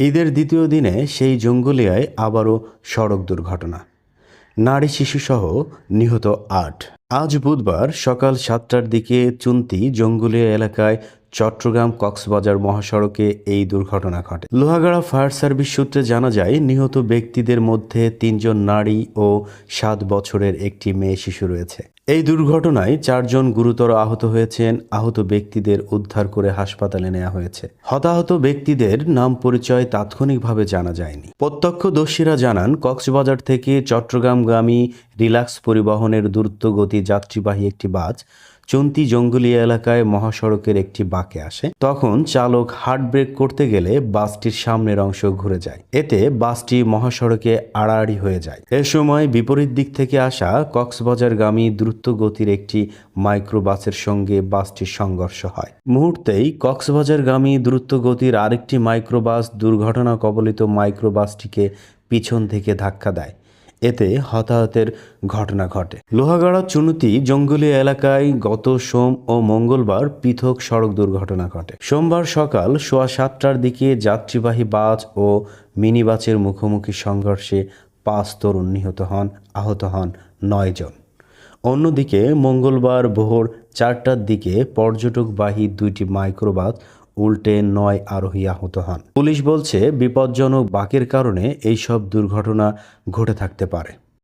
ঈদের দ্বিতীয় দিনে সেই জঙ্গলিয়ায় আবারও সড়ক দুর্ঘটনা। নারী শিশুসহ নিহত আট। আজ বুধবার সকাল সাতটার দিকে চুন্তি জঙ্গুলিয়া এলাকায় চট্টগ্রাম কক্সবাজার মহাসড়কে এই দুর্ঘটনা ঘটে। লোহাগাড়া ফায়ার সার্ভিস সূত্রে জানা যায়, নিহত ব্যক্তিদের মধ্যে তিনজন নারী ও সাত বছরের একটি মেয়ে শিশু রয়েছে। এই দুর্ঘটনায় চারজন গুরুতর আহত হয়েছেন, আহত ব্যক্তিদের উদ্ধার করে হাসপাতালে নেওয়া হয়েছে। হতাহত ব্যক্তিদের নাম পরিচয় তাৎক্ষণিকভাবে জানা যায়নি। প্রত্যক্ষদর্শীরা জানান, কক্সবাজার থেকে চট্টগ্রামগামী রিলাক্স পরিবহনের দ্রুতগতি যাত্রীবাহী একটি বাস চন্তি জঙ্গলিয়া এলাকায় মহাসড়কের একটি বাঁকে আসে। তখন চালক হার্ড ব্রেক করতে গেলে বাসটির সামনের অংশ ঘুরে যায়। এতে বাসটি মহাসড়কে আড়াআড়ি হয়ে যায়। এ সময় বিপরীত দিক থেকে আসা কক্সবাজারগামী দ্রুতগতির একটি মাইক্রোবাসের সঙ্গে বাসটির সংঘর্ষ হয়। মুহূর্তেই কক্সবাজারগামী দ্রুতগতির আরেকটি মাইক্রোবাস দুর্ঘটনা কবলিত মাইক্রোবাসটিকে পিছন থেকে ধাক্কা দেয়। এতে হতাহতের ঘটনা ঘটে। লোহাগাড়া চুনুতি জঙ্গলি এলাকায় গত সোম ও মঙ্গলবার পৃথক সড়ক দুর্ঘটনা ঘটে। সোমবার সকাল সোয়া সাতটার দিকে যাত্রীবাহী বাস ও মিনি বাসের মুখোমুখি সংঘর্ষে পাঁচ তরুণ নিহত হন, আহত হন নয় জন। অন্যদিকে মঙ্গলবার ভোর চারটার দিকে পর্যটকবাহী দুইটি মাইক্রোবাস উল্টে নয় আরোহী আহত হন। পুলিশ বলছে, বিপজ্জনক বাকের কারণে এইসব দুর্ঘটনা ঘটে থাকতে পারে।